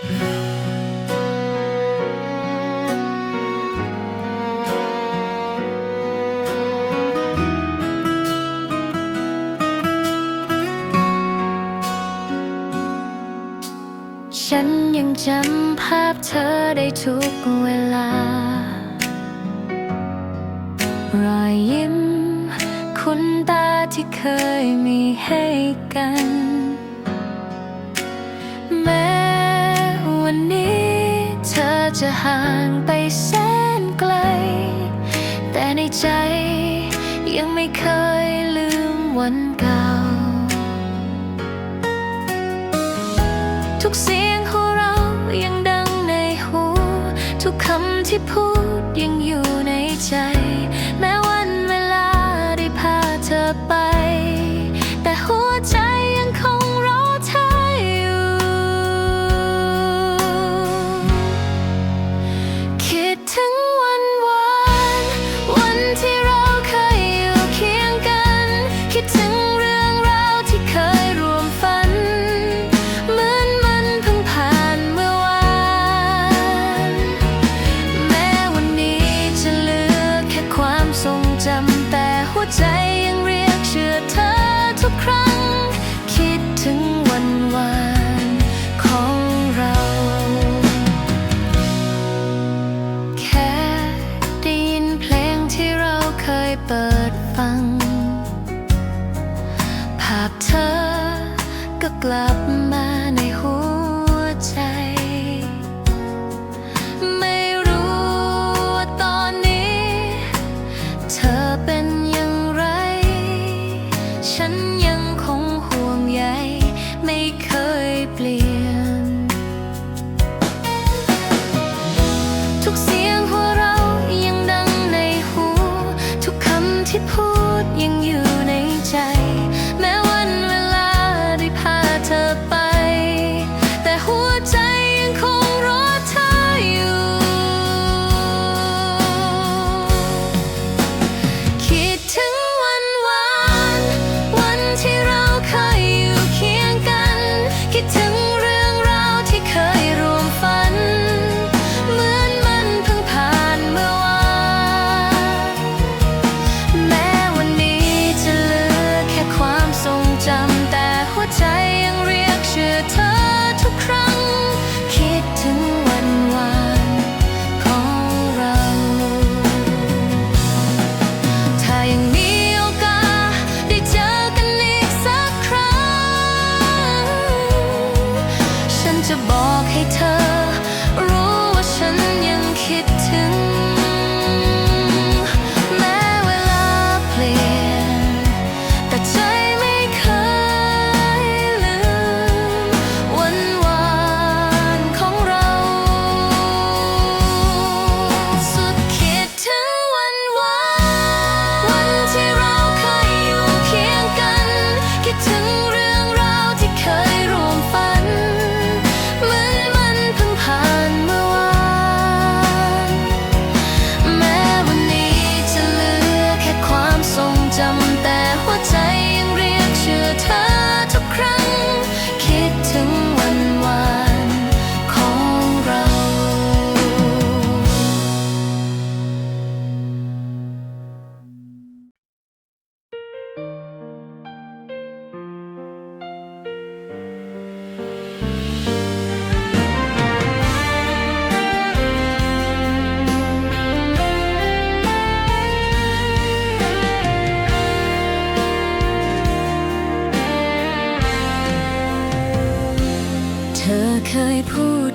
ฉันยังจำภาพเธอได้ทุกเวลา รอยยิ้ม คุณตาที่เคยมีให้กันแจะห่างไปแสนไกล แต่ในใจยังไม่เคยลืมวันเก่า ทุกเสียงของเรายังดังในหู ทุกคำที่พูดยังอยู่ในใจ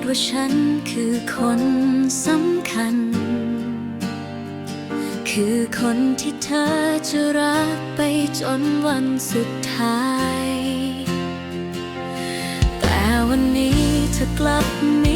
ว่าฉันคือคนสำคัญ คือคนที่เธอจะรักไปจนวันสุดท้าย แต่วันนี้เธอกลับมี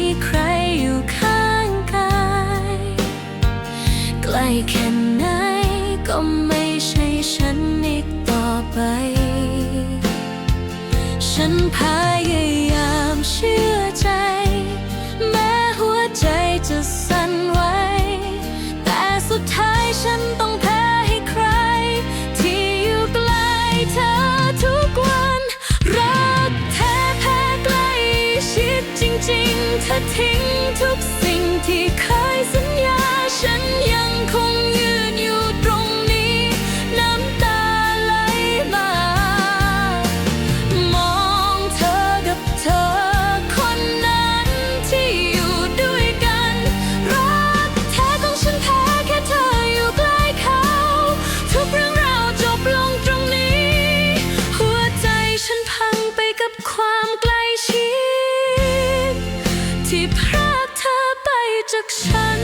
ฉัน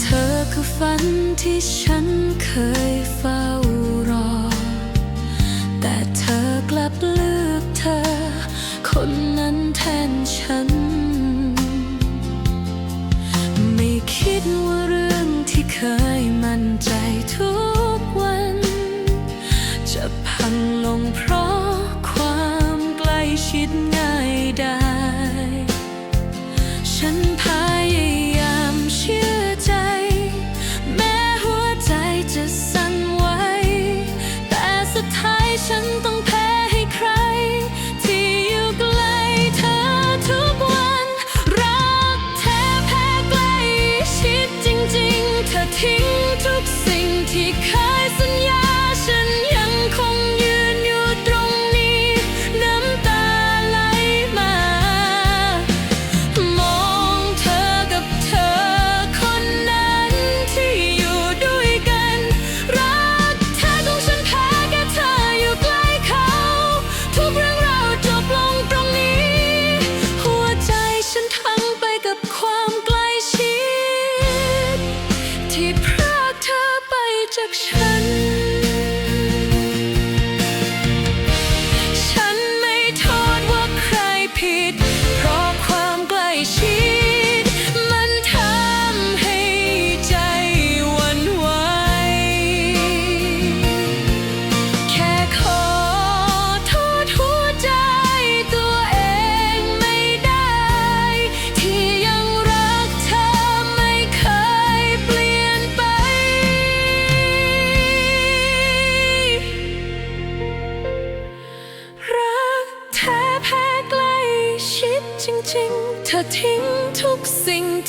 เธอคือฝันที่ฉันเคยฝัน 身旁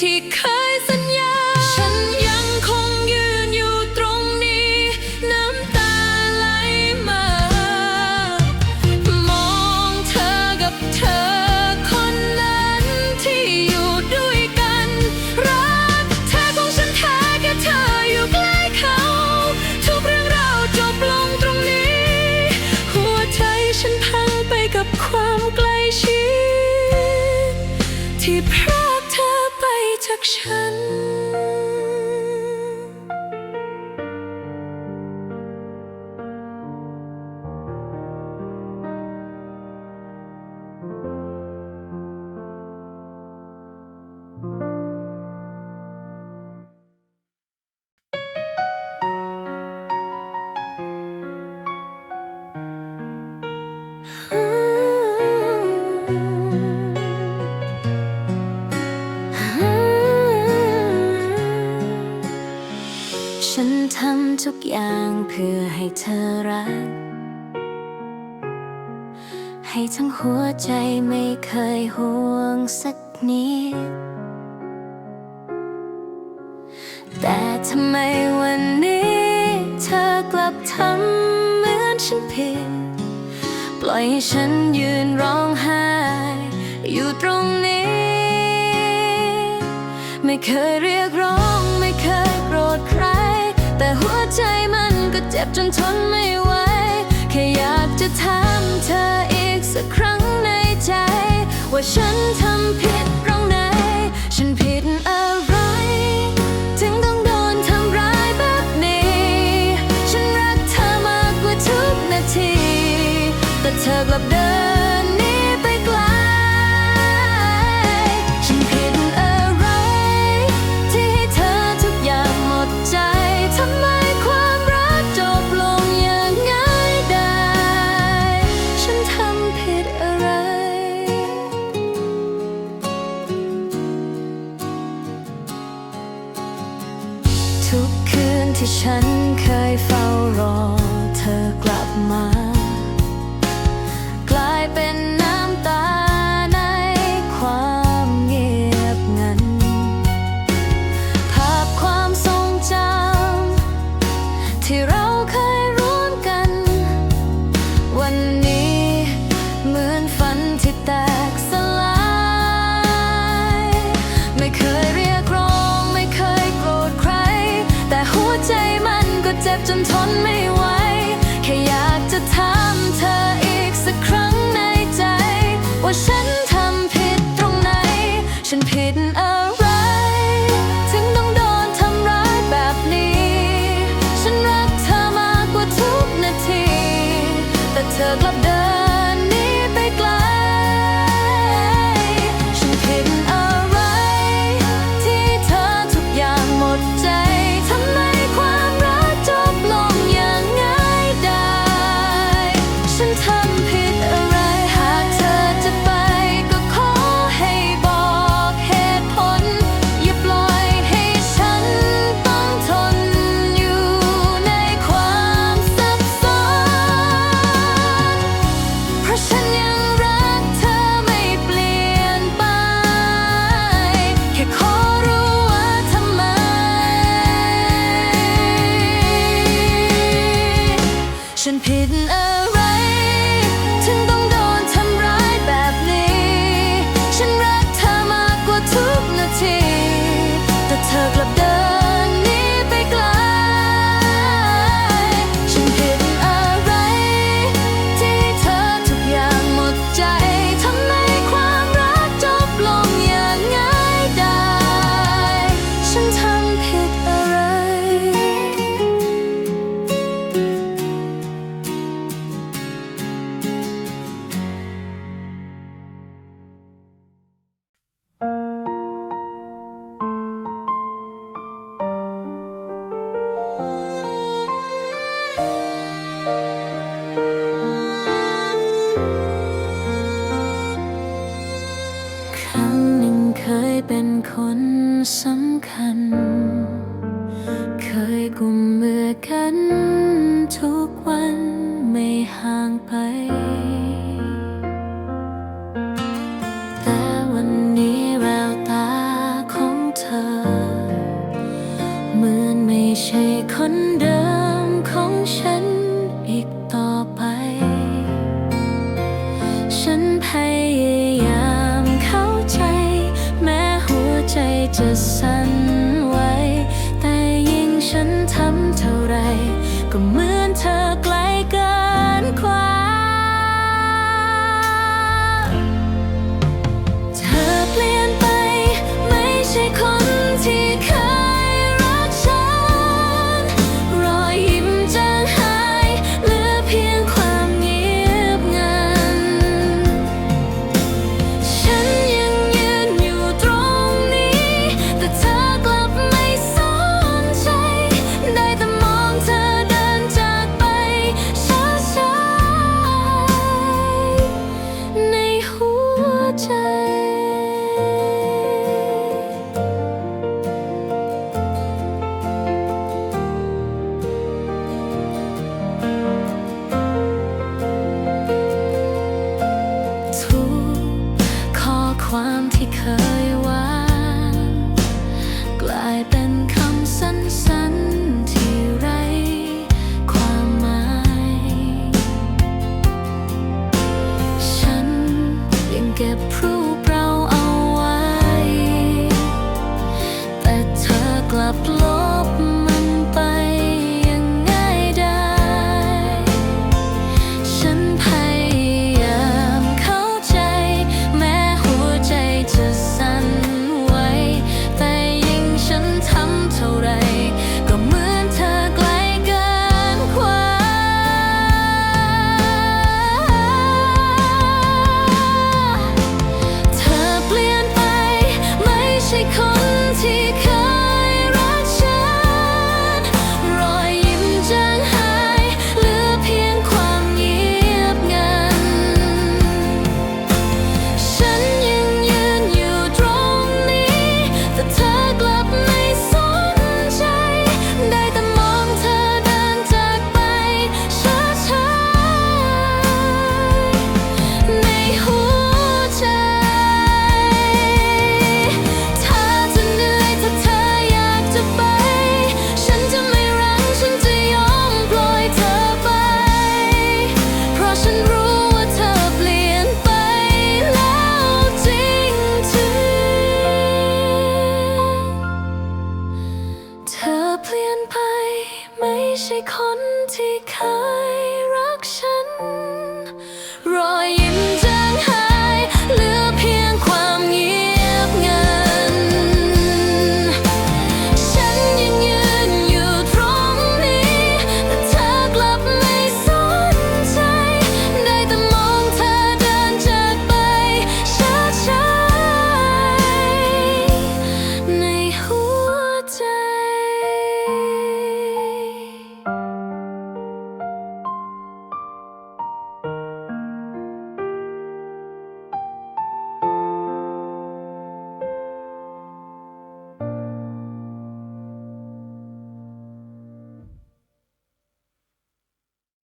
ที่เคยส ฉัน ฉันทำทุกอย่างเพื่อให้เธอรัก ให้ทั้งหัวใจไม่เคยห่วงสักนิด แต่ทำไมวันนี้ เธอกลับทำเหมือนฉันผิด ปล่อยให้ฉันยืนร้องไห้ อยู่ตรงนี้ ไม่เคยเรียกร้อง ไม่เคยโกรธใคร แต่หัวใจมันก็เจ็บจนทนไม่ไหว แค่อยากจะถามเธออีกสักครั้งในใจ ว่าฉันทำผิดตรงไหน ฉันผิดอะไร ถึงต้องโดนทำร้ายแบบนี้ ฉันรักเธอมากกว่าทุกนาที แต่เธอกลับเดิน and taught me. What สำคัญ เคยกุมมือกันทุกวันไม่ห่างไป แต่วันนี้แววตาของเธอ เหมือนไม่ใช่คนเดิมของฉัน just sound